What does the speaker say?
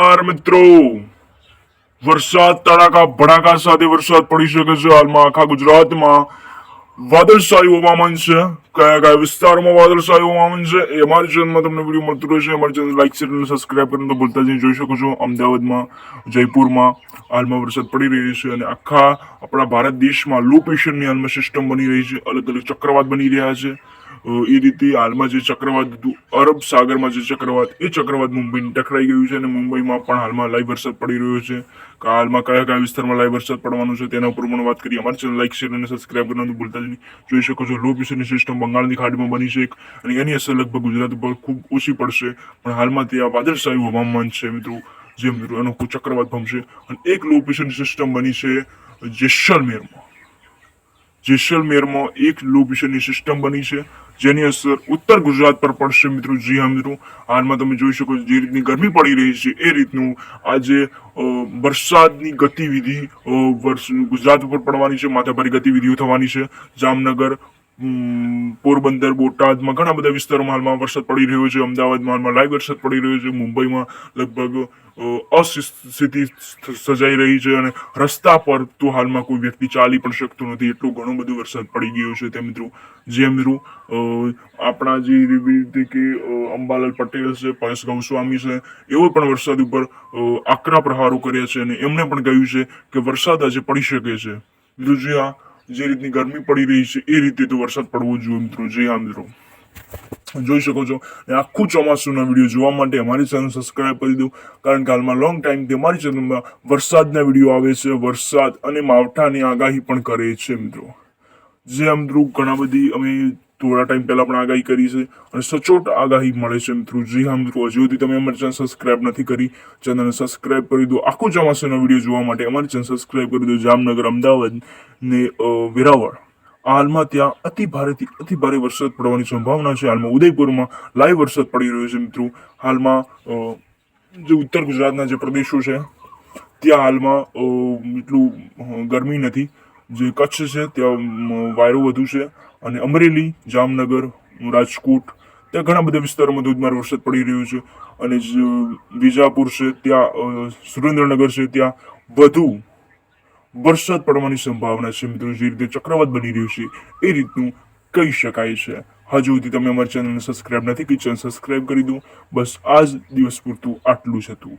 નમસ્કાર મિત્રો. વરસાદ, તડાકા, ભડાકા સાથે વરસાદ પડી શકે છે હાલમાં આખા ગુજરાતમાં. વાદળશાહી હવામાન છે. કયા કયા વિસ્તારોમાં વાદળશાહી હવામાન છે એ અમારી ચેનલમાં તમને વીડિયો મળતું રહેશે. અમારી ચેનલ લાઈક શેર અને સબસ્ક્રાઇબ કરીને તો ભૂલતા જઈને જોઈ શકો છો અમદાવાદમાં, જયપુરમાં હાલમાં વરસાદ પડી રહ્યો છે અને આખા આપણા ભારત દેશમાં લો પ્રેશરની હાલમાં સિસ્ટમ બની રહી છે. અલગ અલગ ચક્રવાત બની રહ્યા છે. એ રીતે હાલમાં જે ચક્રવાત હતું, અરબ સાગરમાં જે ચક્રવાત, એ ચક્રવાત મુંબઈને ટકરાઈ ગયું છે અને મુંબઈમાં પણ હાલમાં લાઈવ વરસાદ પડી રહ્યો છે. હાલમાં કયા કયા વિસ્તારમાં લાઈવ વરસાદ પડવાનો છે તેના ઉપર પણ વાત કરીએ. અમારી ચેનલ લાઈક શેર અને સબસ્ક્રાઈબ કરવાનું ભૂલતા જ નહીં. જોઈ શકો છો લો પ્રેશરની સિસ્ટમ બંગાળની ખાડીમાં બની છે અને એની અસર લગભગ ગુજરાત ઉપર ખૂબ ઓછી પડશે. પણ હાલમાં તે આ વાદળશાહી હવામાન છે મિત્રો. જે મિત્રો, એનો ચક્રવાત ભમશે અને એક લો પ્રેશરની સિસ્ટમ બની છે જેસલમેરમાં. જેસલમેરમાં એક લો પ્રેશરની સિસ્ટમ બની છે, જેની અસર ઉત્તર ગુજરાત પર પડશે મિત્રો. જી હા મિત્રો, હાલમાં તમે જોઈ શકો છો જે રીતની ગરમી પડી રહી છે, એ રીતનું આજે વરસાદની ગતિવિધિ વર્ષ ગુજરાત ઉપર પડવાની છે, માથાભારી ગતિવિધિઓ થવાની છે. જામનગર પોરબંદર, બોટાદમાં ઘણા બધા વિસ્તારોમાં હાલમાં વરસાદ પડી રહ્યો છે. અમદાવાદમાં હાલમાં લાઈવ વરસાદ પડી રહ્યો છે. મુંબઈમાં લગભગ અસ્થિતિ સજાઈ રહી છે અને રસ્તા પર તો હાલમાં કોઈ વ્યક્તિ ચાલી પણ શકતો નથી. એટલું ઘણો બધો વરસાદ પડી ગયો છે તે મિત્રો. જે મિત્રો આપણા જે રીતે કે અંબાલાલ પટેલ છે, પરેશ ગૌસ્વામી છે એવો પણ વરસાદ ઉપર આકરા પ્રહારો કર્યા છે અને એમણે પણ કહ્યું છે કે વરસાદ આજે પડી શકે છે. મિત્રો, જે આ જે રીતની ગરમી પડી રહી છે, એ રીતે તો વરસાદ પડવો જોઈએ મિત્રો. જે હા મિત્રો. જોઈ શકો છો અને આખું ચોમાસુના વીડિયો જોવા માટે અમારી ચેનલ સબસ્ક્રાઇબ કરી દો, કારણ કે હાલમાં લોંગ ટાઈમથી અમારી ચેનલમાં વરસાદના વીડિયો આવે છે, વરસાદ અને માવઠાની આગાહી પણ કરે છે મિત્રો. જે આમ ધ્રુવ ઘણા બધી અમે થોડા ટાઈમ પહેલાં પણ આગાહી કરી છે અને સચોટ આગાહી મળે છે મિત્રો. જી હા મિત્રો, હજુ સુધી તમે અમારી ચેનલ સબસ્ક્રાઇબ નથી કરી, ચેનલને સબસ્ક્રાઇબ કરી દો. આખો ચોમાસાનો વીડિયો જોવા માટે અમારી ચેનલ સબસ્ક્રાઇબ કરી દો. જામનગર, અમદાવાદ ને વેરાવળ. હાલમાં ત્યાં અતિ ભારેથી અતિ ભારે વરસાદ પડવાની સંભાવના છે. હાલમાં ઉદયપુરમાં લાઈવ વરસાદ પડી રહ્યો છે મિત્રો. હાલમાં જે ઉત્તર ગુજરાતના જે પ્રદેશો છે, ત્યાં હાલમાં એટલું ગરમી નથી. જે કચ્છ છે, ત્યાં વાયરો વધુ છે. અને અમરેલી, જામનગર, રાજકોટ, ત્યાં ઘણા બધા વિસ્તારોમાં ધોધમાર વરસાદ પડી રહ્યો છે. અને જે વિજાપુર છે, ત્યાં સુરેન્દ્રનગર છે, ત્યાં વધુ વરસાદ પડવાની સંભાવના છે મિત્રો. જે રીતે ચક્રવાત બની રહ્યું છે, એ રીતનું કહી શકાય છે. હજુ સુધી તમે અમારી ચેનલને સબસ્ક્રાઇબ નથી કરી ચેનલ સબસ્ક્રાઇબ કરી દો. બસ આજ દિવસ પૂરતું આટલું જ હતું.